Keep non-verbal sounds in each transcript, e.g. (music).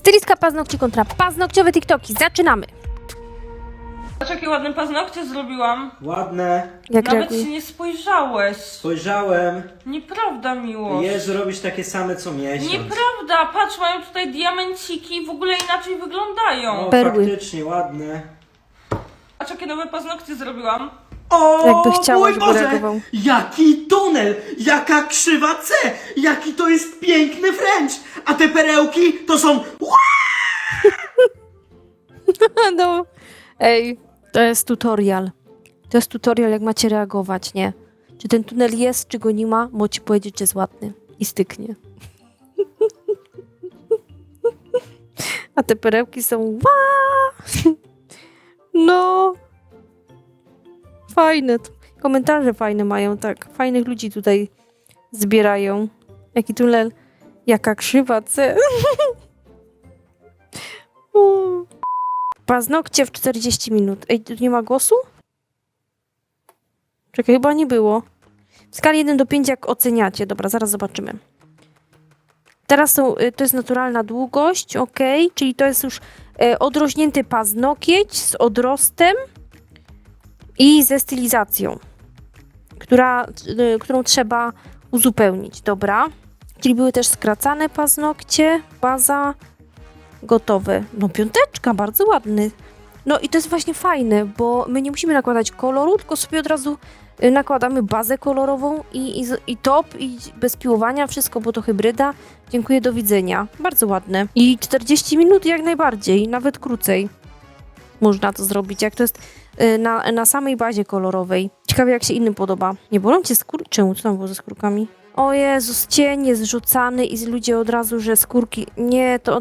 Stylistka paznokci kontra paznokciowe TikToki. Zaczynamy. Patrz jakie ładne paznokcie zrobiłam. Ładne. Jak Nawet reaguje? się nie spojrzałeś. Spojrzałem. Nieprawda, miłość. Jezu, robisz takie same co miesiąc. Nieprawda, patrz, mają tutaj diamenciki, w ogóle inaczej wyglądają. O, Perły. faktycznie, ładne. Patrz jakie nowe paznokcie zrobiłam. O, Jakby chciała, mój żeby Boże! reagował. Jaki tunel! Jaka krzywa C! Jaki to jest piękny French! A te perełki to są... (laughs) No. Ej, to jest tutorial. To jest tutorial, jak macie reagować, nie? Czy ten tunel jest, czy go nie ma, możecie powiedzieć, że jest ładny. I styknie. (laughs) A te perełki są ła! (laughs) No. Fajne. Komentarze fajne mają, tak. Fajnych ludzi tutaj zbierają. Jaki tunel. Jaka krzywa C. (laughs) Paznokcie w 40 minut. Ej, tu nie ma głosu? Czekaj, chyba nie było. W skali 1 do 5 jak oceniacie? Dobra, zaraz zobaczymy. Teraz są, y, to jest naturalna długość, ok, czyli to jest już e, odrośnięty paznokieć z odrostem i ze stylizacją, która, y, którą trzeba uzupełnić, dobra. Czyli były też skracane paznokcie, baza, gotowe. No piąteczka, bardzo ładny. No i to jest właśnie fajne, bo my nie musimy nakładać koloru, tylko sobie od razu y, nakładamy bazę kolorową i, i, i top, i bez piłowania, wszystko, bo to hybryda. Dziękuję, do widzenia. Bardzo ładne. I 40 minut jak najbardziej, nawet krócej. Można to zrobić, jak to jest y, na, na samej bazie kolorowej. Ciekawe, jak się innym podoba. Nie bolą cię skóry? Czemu? Co tam było ze skórkami? O Jezus, cień jest rzucany i ludzie od razu, że skórki... Nie, to,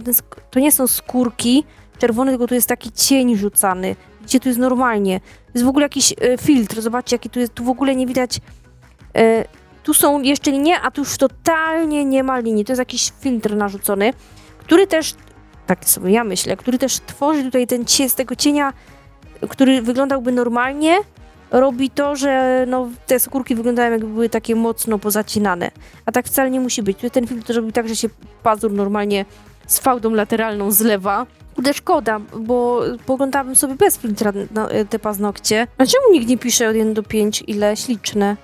to nie są skórki czerwone, tylko tu jest taki cień rzucany. Gdzie tu jest normalnie. To jest w ogóle jakiś e, filtr. Zobaczcie, jaki tu jest. Tu w ogóle nie widać... E, tu są jeszcze linie, a tu już totalnie nie ma linii. To jest jakiś filtr narzucony, który też, tak sobie ja myślę, który też tworzy tutaj ten cień z tego cienia, który wyglądałby normalnie, robi to, że no, te skórki wyglądają jakby były takie mocno pozacinane. A tak wcale nie musi być. Tutaj ten filtr zrobił tak, że się pazur normalnie z fałdą lateralną zlewa. Kurde, szkoda, bo poglądałabym sobie bez filtra e, te paznokcie. A czemu nikt nie pisze od 1 do 5 ile? Śliczne.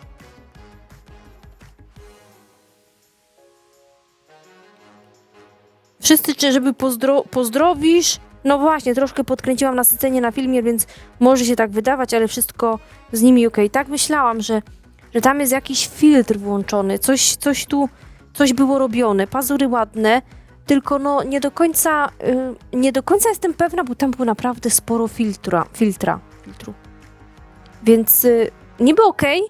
Wszyscy, żeby pozdro pozdrowisz? No właśnie, troszkę podkręciłam nasycenie na filmie, więc może się tak wydawać, ale wszystko z nimi ok. Tak myślałam, że, że tam jest jakiś filtr włączony, coś, coś tu, coś było robione. Pazury ładne, tylko no nie do końca, y, nie do końca jestem pewna, bo tam było naprawdę sporo filtra, filtra, filtru. Więc y, niby okej,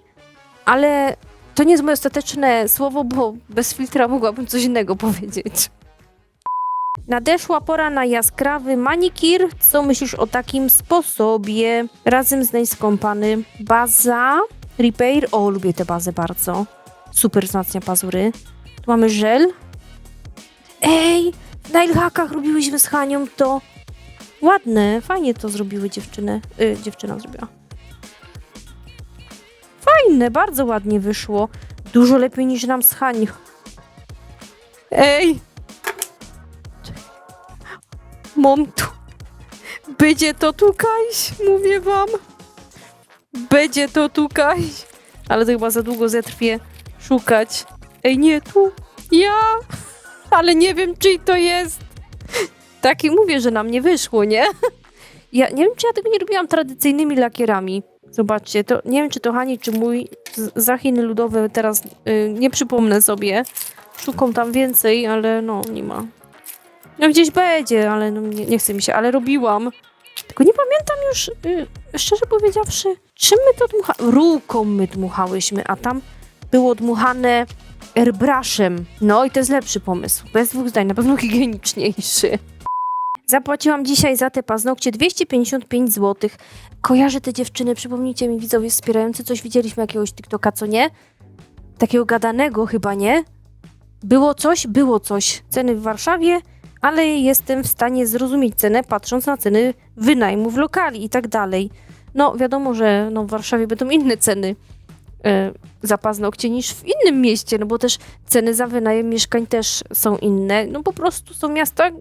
ale to nie jest moje ostateczne słowo, bo bez filtra mogłabym coś innego powiedzieć. Nadeszła pora na jaskrawy manikir. Co myślisz o takim sposobie? Razem z najskąpany baza repair. O, lubię tę bazę bardzo. Super wzmacnia pazury. Tu mamy żel. Ej, w nailhackach robiłyśmy z Hanią to ładne. Fajnie to zrobiły dziewczyny. Y, dziewczyna zrobiła. Fajne, bardzo ładnie wyszło. Dużo lepiej niż nam z Hanią. Ej, Mam tu. Będzie to tukajś, mówię wam. Będzie to tukajś. Ale to chyba za długo zetrwie szukać. Ej, nie tu. Ja. Ale nie wiem, czyj to jest. Taki mówię, że nam nie wyszło, nie? Ja nie wiem, czy ja tego nie robiłam tradycyjnymi lakierami. Zobaczcie, to nie wiem, czy to Hani, czy mój z- za Chiny ludowe teraz y, nie przypomnę sobie. Szukam tam więcej, ale no, nie ma. No gdzieś będzie, ale no, nie, nie chce mi się, ale robiłam. Tylko nie pamiętam już, y, szczerze powiedziawszy, czym my to dmucha... Ruką my dmuchałyśmy, a tam było dmuchane airbrushem. No i to jest lepszy pomysł. Bez dwóch zdań, na pewno higieniczniejszy. Zapłaciłam dzisiaj za te paznokcie 255 zł. Kojarzę te dziewczyny, przypomnijcie mi widzowie wspierający, coś widzieliśmy jakiegoś TikToka, co nie? Takiego gadanego chyba, nie? Było coś, było coś. Ceny w Warszawie, ale jestem w stanie zrozumieć cenę, patrząc na ceny wynajmu w lokali i tak dalej. No, wiadomo, że no, w Warszawie będą inne ceny e, za paznokcie niż w innym mieście, no bo też ceny za wynajem mieszkań też są inne. No po prostu są miasta,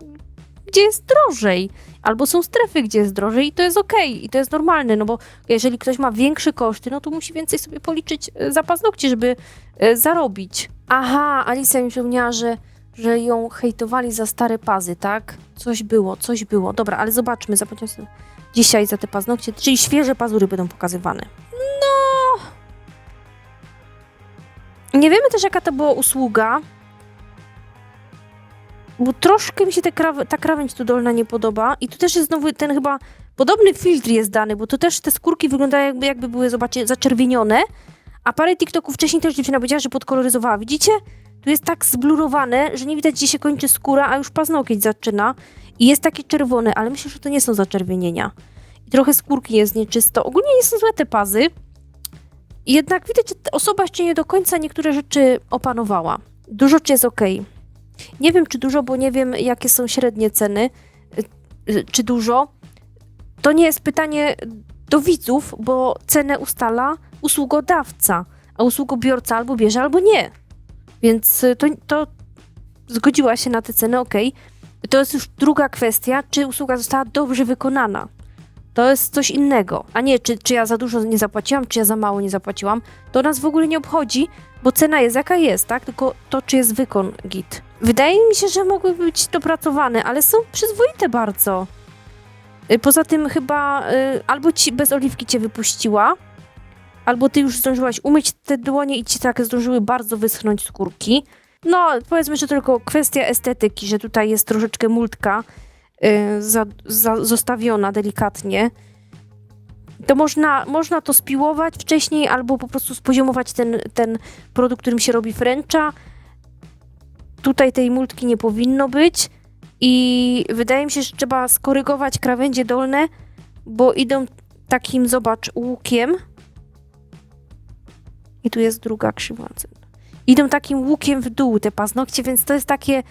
gdzie jest drożej. Albo są strefy, gdzie jest drożej i to jest okej, i to jest normalne, no bo jeżeli ktoś ma większe koszty, no to musi więcej sobie policzyć e, za paznokcie, żeby e, zarobić. Aha, Alicja mi przypomniała, że, że ją hejtowali za stare pazy, tak? Coś było, coś było. Dobra, ale zobaczmy, zapłaciłam sobie dzisiaj za te paznokcie, czyli świeże pazury będą pokazywane. No... Nie wiemy też, jaka to była usługa, bo troszkę mi się ta krawędź tu dolna nie podoba i tu też jest znowu ten chyba podobny filtr jest dany, bo tu też te skórki wyglądają jakby, jakby były, zobaczcie, zaczerwienione, a parę TikToków wcześniej też dziewczyna powiedziała, że podkoloryzowała. Widzicie? Tu jest tak zblurowane, że nie widać, gdzie się kończy skóra, a już paznokieć zaczyna i jest takie czerwone, ale myślę, że to nie są zaczerwienienia. I trochę skórki jest nieczysto. Ogólnie nie są złe te pazy, jednak widać, że osoba jeszcze nie do końca niektóre rzeczy opanowała. Dużo czy jest ok. Nie wiem, czy dużo, bo nie wiem, jakie są średnie ceny. Y, Czy dużo? To nie jest pytanie do widzów, bo cenę ustala usługodawca, a usługobiorca albo bierze, albo nie. Więc y, to, to zgodziła się na te ceny, ok. To jest już druga kwestia, czy usługa została dobrze wykonana. To jest coś innego, a nie czy, czy ja za dużo nie zapłaciłam, czy ja za mało nie zapłaciłam. To nas w ogóle nie obchodzi, bo cena jest jaka jest, tak? Tylko to, czy jest wykon git. Wydaje mi się, że mogły być dopracowane, ale są przyzwoite bardzo. Y, Poza tym chyba y, albo ci bez oliwki cię wypuściła, albo ty już zdążyłaś umyć te dłonie i ci tak zdążyły bardzo wyschnąć skórki. No, powiedzmy, że tylko kwestia estetyki, że tutaj jest troszeczkę multka y, za, za, zostawiona delikatnie. To można, można to spiłować wcześniej, albo po prostu spoziomować ten, ten produkt, którym się robi Frencha. Tutaj tej multki nie powinno być. I wydaje mi się, że trzeba skorygować krawędzie dolne, bo idą takim, zobacz, łukiem. I tu jest druga krzywa. Idą takim łukiem w dół te paznokcie, więc to jest takie.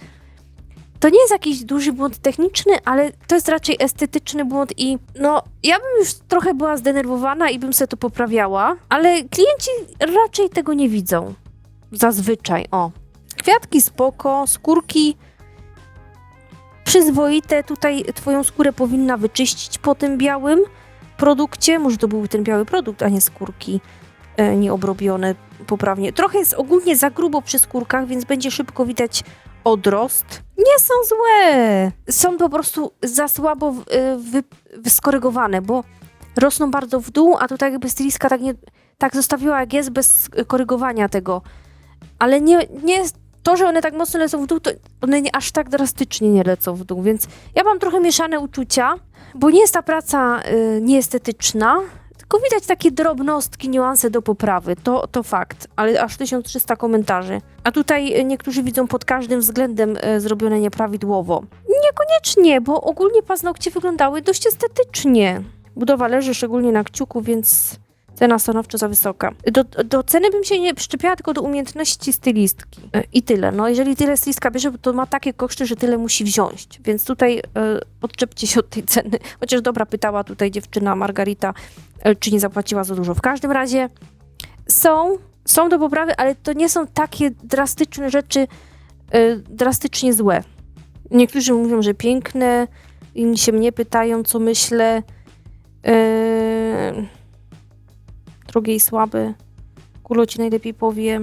To nie jest jakiś duży błąd techniczny, ale to jest raczej estetyczny błąd i no, ja bym już trochę była zdenerwowana i bym sobie to poprawiała, ale klienci raczej tego nie widzą. Zazwyczaj, o. Kwiatki spoko, skórki przyzwoite. Tutaj twoją skórę powinna wyczyścić po tym białym produkcie. Może to był ten biały produkt, a nie skórki nieobrobione poprawnie. Trochę jest ogólnie za grubo przy skórkach, więc będzie szybko widać odrost. Nie są złe. Są po prostu za słabo e, wy, wyskorygowane, bo rosną bardzo w dół, a tutaj jakby stylistka tak, nie, tak zostawiła jak jest, bez korygowania tego. Ale nie, nie to, że one tak mocno lecą w dół, to one nie, aż tak drastycznie nie lecą w dół, więc ja mam trochę mieszane uczucia, bo nie jest ta praca y, nieestetyczna, tylko widać takie drobnostki, niuanse do poprawy, to, to fakt, ale aż 1300 komentarzy. A tutaj y, niektórzy widzą pod każdym względem y, zrobione nieprawidłowo. Niekoniecznie, bo ogólnie paznokcie wyglądały dość estetycznie. Budowa leży szczególnie na kciuku, więc cena stanowczo za wysoka. Do, do ceny bym się nie przyczepiała, tylko do umiejętności stylistki. Y, I tyle. No, jeżeli tyle stylistka bierze, to ma takie koszty, że tyle musi wziąć. Więc tutaj y, odczepcie się od tej ceny. (laughs) Chociaż dobra, pytała tutaj dziewczyna Margarita, y, czy nie zapłaciła za dużo. W każdym razie są, są do poprawy, ale to nie są takie drastyczne rzeczy, drastycznie złe. Niektórzy mówią, że piękne, inni się mnie pytają, co myślę. Yy, drugiej słaby. Kulo ci najlepiej powie.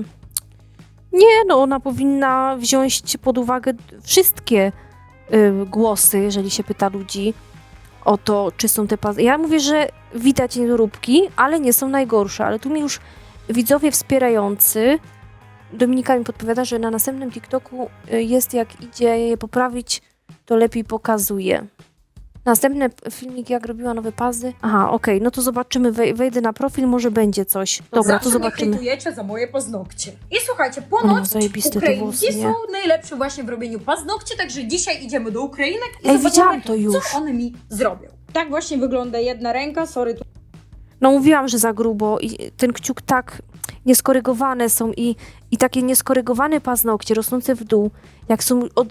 Nie, no ona powinna wziąć pod uwagę wszystkie y, głosy, jeżeli się pyta ludzi o to, czy są te pas. Ja mówię, że widać niedoróbki, ale nie są najgorsze. Ale tu mi już widzowie wspierający. Dominika mi podpowiada, że na następnym TikToku y, jest jak idzie je poprawić, to lepiej pokazuje. Następny filmik, jak robiła nowe pazy. Aha, okej, no to zobaczymy, wej- wejdę na profil, może będzie coś. Dobra, Zawsze to mnie zobaczymy. hejtujecie za moje paznokcie. I słuchajcie, No, ponoć zajebiste te Ukraińcy włosy, nie? są najlepsze właśnie w robieniu paznokci, także dzisiaj idziemy do Ukrainek i Ej, zobaczymy, widziałam to już. co one mi zrobią. Tak właśnie wygląda jedna ręka, sorry, tu No mówiłam, że za grubo i ten kciuk tak nieskorygowane są i, i takie nieskorygowane paznokcie rosnące w dół, jak są od,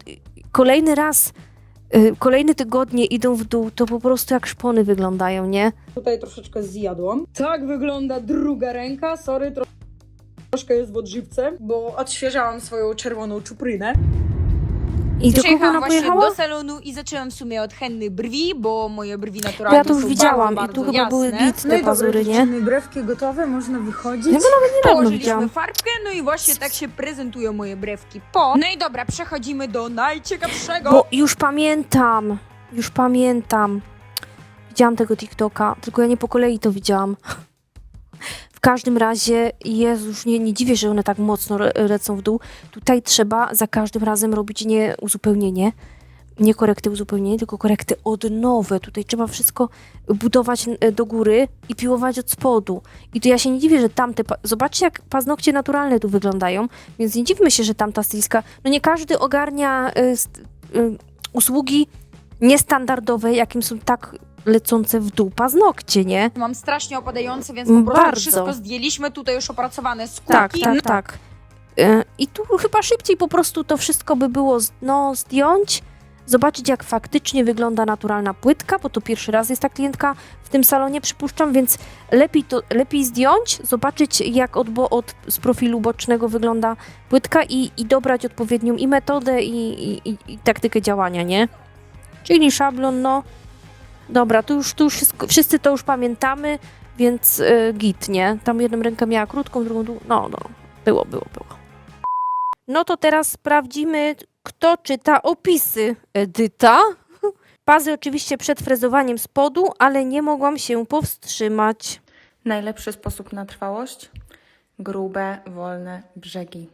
kolejny raz, kolejne tygodnie idą w dół, to po prostu jak szpony wyglądają, nie? tutaj troszeczkę zjadłam. Tak wygląda druga ręka, sorry, tro- troszkę jest w odżywce, bo odświeżałam swoją czerwoną czuprynę. I do kogo Przyjechałam ona właśnie pojechała? do salonu i zaczęłam w sumie od henny brwi, bo moje brwi Bo naturalnie ja to już są widziałam bardzo, i tu bardzo chyba były jasne. git te pazury, nie? brewki gotowe, można wychodzić. Ja go nawet niedawno Położyliśmy widziałam. farbkę, no i właśnie tak się prezentują moje brewki po. No i dobra, przechodzimy do najciekawszego. Bo już pamiętam, już pamiętam. Widziałam tego TikToka, tylko ja nie po kolei to widziałam. (laughs) W każdym razie, Jezus, nie, nie dziwię, że one tak mocno lecą w dół. Tutaj trzeba za każdym razem robić nie uzupełnienie, nie korekty uzupełnienie, tylko korekty odnowe. Tutaj trzeba wszystko budować e, do góry i piłować od spodu. I to ja się nie dziwię, że tamte... Zobaczcie, jak paznokcie naturalne tu wyglądają, więc nie dziwmy się, że tamta styliska... No nie każdy ogarnia y, y, usługi niestandardowe, jakim są tak lecące w dół paznokcie, nie? Mam strasznie opadające, więc po prostu bardzo. wszystko zdjęliśmy, tutaj już opracowane skórki. Tak, tak, tak. Y, I tu chyba szybciej po prostu to wszystko by było z- no, zdjąć, zobaczyć jak faktycznie wygląda naturalna płytka, bo to pierwszy raz jest ta klientka w tym salonie, przypuszczam, więc lepiej, to, lepiej zdjąć, zobaczyć jak od, bo, od z profilu bocznego wygląda płytka i, i dobrać odpowiednią i metodę i, i, i, i taktykę działania, nie? Czyli szablon, no. Dobra, tu już, tu już wszyscy to już pamiętamy, więc y, git, nie? Tam jedną rękę miała krótką, drugą długą. No, no, było, było, było. No to teraz sprawdzimy, kto czyta opisy Edyta. Pazy oczywiście przed frezowaniem spodu, ale nie mogłam się powstrzymać. Najlepszy sposób na trwałość? Grube, wolne brzegi.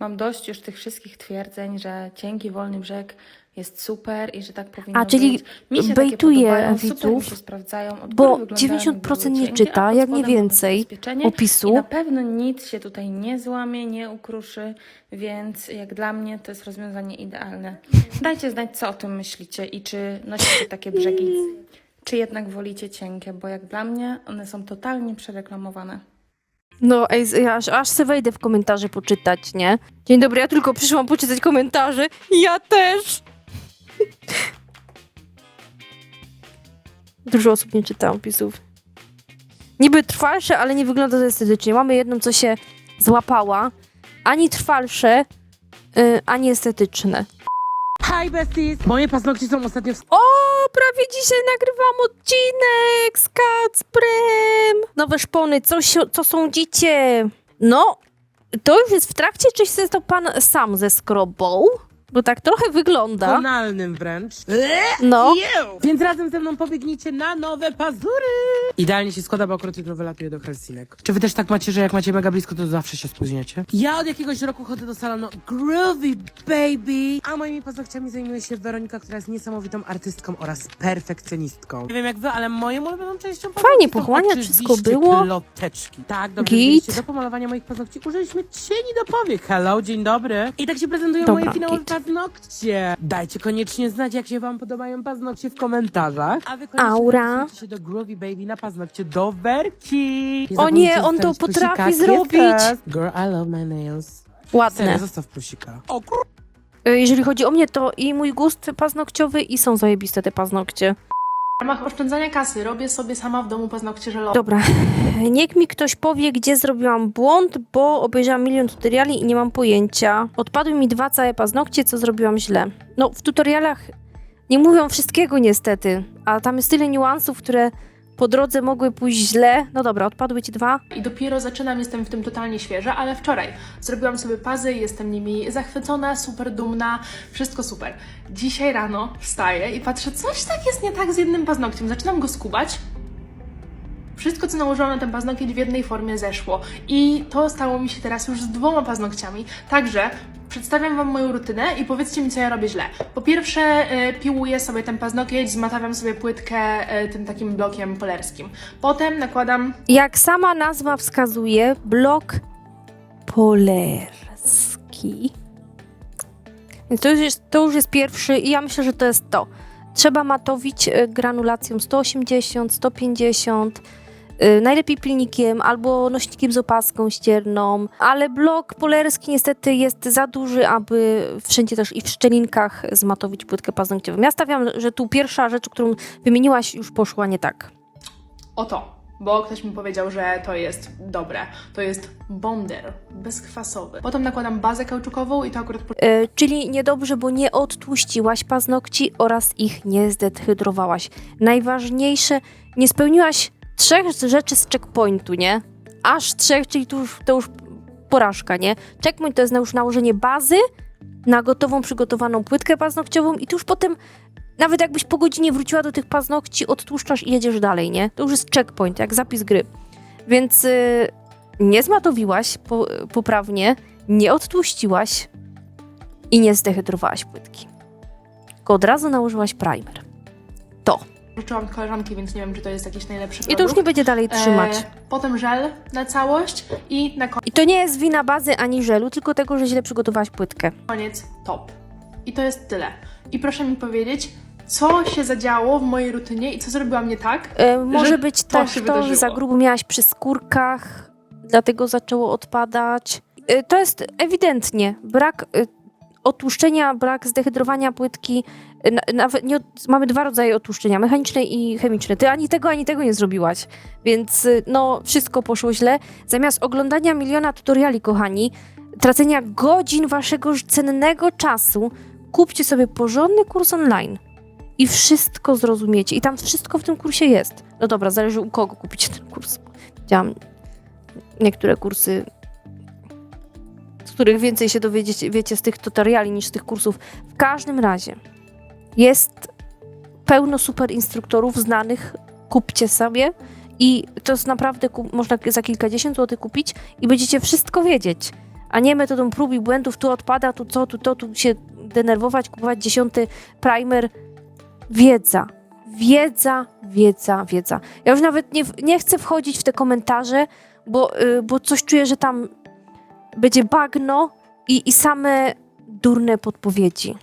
Mam dość już tych wszystkich twierdzeń, że cienki, wolny brzeg jest super i że tak powinno A, czyli być. Mi się bejtuje podobają, widzów, się sprawdzają. Bo góry wyglądają, 90% jakby były nie czyta, jak nie więcej zabezpieczenie I opisu. na pewno nic się tutaj nie złamie, nie ukruszy, więc jak dla mnie to jest rozwiązanie idealne. Dajcie znać, co o tym myślicie i czy nosicie takie brzegi, czy jednak wolicie cienkie, bo jak dla mnie one są totalnie przereklamowane. No, ej, ja aż, aż se wejdę w komentarze poczytać, nie? Dzień dobry, ja tylko przyszłam poczytać komentarze. Ja też! (laughs) Dużo osób nie czyta opisów. Niby trwalsze, ale nie wygląda to estetycznie. Mamy jedną, co się złapała. Ani trwalsze, y, ani estetyczne. Hi besties! Moje paznokcie są ostatnio w O, prawie dzisiaj nagrywam odcinek z Kacprem. Nowe szpony, co, co sądzicie? No, to już jest w trakcie, czy się to pan sam ze skrobą? Bo tak trochę wygląda. tonalnym wręcz. No, Więc razem ze mną pobiegnijcie na nowe pazury! Idealnie się składa, bo akurat jutro wylatuję do Helsinek. Czy wy też tak macie, że jak macie mega blisko, to zawsze się spóźniacie? Ja od jakiegoś roku chodzę do salonu Groovy Baby, a moimi paznokciami zajmuje się Weronika, która jest niesamowitą artystką oraz perfekcjonistką. Nie wiem jak wy, ale moją ulubioną częścią paznokci są pochłania, oczywiście wszystko było. Tak, dobrze Git. widzieliście, do pomalowania moich paznokci użyliśmy cieni do powiek. Hello, dzień dobry. I tak się prezentują Dobra, moje finałowe git. Paznokcie. Dajcie koniecznie znać, jak się wam podobają paznokcie w komentarzach. A wy koniecznie Aura. zapisujcie się do Groovy Baby na paznokcie do Werki. O nie, zapomnijcie on to plusika. potrafi Kiss zrobić. us. Girl, I love my nails. Serio, ładne. zostaw plusika. O kur... Y, Jeżeli chodzi o mnie, to i mój gust paznokciowy i są zajebiste te paznokcie. W ramach oszczędzania kasy robię sobie sama w domu paznokcie żelowe. Dobra, (laughs) niech mi ktoś powie, gdzie zrobiłam błąd, bo obejrzałam milion tutoriali i nie mam pojęcia. Odpadły mi dwa całe paznokcie, co zrobiłam źle. No, w tutorialach nie mówią wszystkiego niestety, a tam jest tyle niuansów, które po drodze mogły pójść źle. No dobra, odpadły ci dwa. I dopiero zaczynam, jestem w tym totalnie świeża, ale wczoraj zrobiłam sobie pazy, jestem nimi zachwycona, super dumna, wszystko super. Dzisiaj rano wstaję i patrzę, coś tak jest nie tak z jednym paznokciem. Zaczynam go skubać. Wszystko, co nałożyłam na ten paznokieć w jednej formie zeszło. I to stało mi się teraz już z dwoma paznokciami. Także przedstawiam Wam moją rutynę i powiedzcie mi, co ja robię źle. Po pierwsze, e, piłuję sobie ten paznokieć, zmatawiam sobie płytkę e, tym takim blokiem polerskim. Potem nakładam Jak sama nazwa wskazuje, blok polerski. Więc to już, jest, to już jest pierwszy i ja myślę, że to jest to. Trzeba matowić e, granulacją 180, 150, y, najlepiej pilnikiem albo nośnikiem z opaską ścierną, ale blok polerski niestety jest za duży, aby wszędzie też i w szczelinkach zmatowić płytkę paznokciową. Ja stawiam, że tu pierwsza rzecz, którą wymieniłaś, już poszła nie tak. o to. bo ktoś mi powiedział, że to jest dobre. To jest Bonder, bezkwasowy. Potem nakładam bazę kauczukową i to akurat E, czyli niedobrze, bo nie odtłuściłaś paznokci oraz ich nie zdehydrowałaś. Najważniejsze, nie spełniłaś trzech rzeczy z checkpointu, nie? Aż trzech, czyli to już, to już porażka, nie? Checkpoint to jest już nałożenie bazy na gotową, przygotowaną płytkę paznokciową i tu już potem, nawet jakbyś po godzinie wróciła do tych paznokci, odtłuszczasz i jedziesz dalej, nie? To już jest checkpoint, jak zapis gry. Więc y, nie zmatowiłaś po, poprawnie, nie odtłuściłaś, i nie zdehydrowałaś płytki. Tylko od razu nałożyłaś primer. pożyczyłam od koleżanki, więc nie wiem, czy to jest jakiś najlepszy I to już produkt. nie będzie dalej trzymać. E, potem żel na całość i na I to nie jest wina bazy ani żelu, tylko tego, że źle przygotowałaś płytkę. koniec top. I to jest tyle. I proszę mi powiedzieć, co się zadziało w mojej rutynie i co zrobiłam nie tak, E, może Że być to też to, że za grubo miałaś przy skórkach, dlatego zaczęło odpadać. E, to jest ewidentnie brak e, otłuszczenia, brak zdehydrowania płytki. Na- Nawet nie, mamy dwa rodzaje otłuszczenia, mechaniczne i chemiczne. Ty ani tego, ani tego nie zrobiłaś. Więc e, no, wszystko poszło źle. Zamiast oglądania miliona tutoriali, kochani, tracenia godzin waszego cennego czasu, kupcie sobie porządny kurs online i wszystko zrozumiecie. I tam wszystko w tym kursie jest. No dobra, zależy u kogo kupicie ten kurs. Widziałam niektóre kursy, których więcej się dowiedziecie wiecie z tych tutoriali niż z tych kursów. W każdym razie jest pełno super instruktorów znanych. Kupcie sobie i to jest naprawdę, można za kilkadziesiąt złotych kupić i będziecie wszystko wiedzieć. A nie metodą prób i błędów, tu odpada, tu co, tu to, tu się denerwować, kupować dziesiąty primer. Wiedza, wiedza, wiedza, wiedza. Ja już nawet nie, nie chcę wchodzić w te komentarze, bo, y, bo coś czuję, że tam będzie bagno i, i same durne podpowiedzi.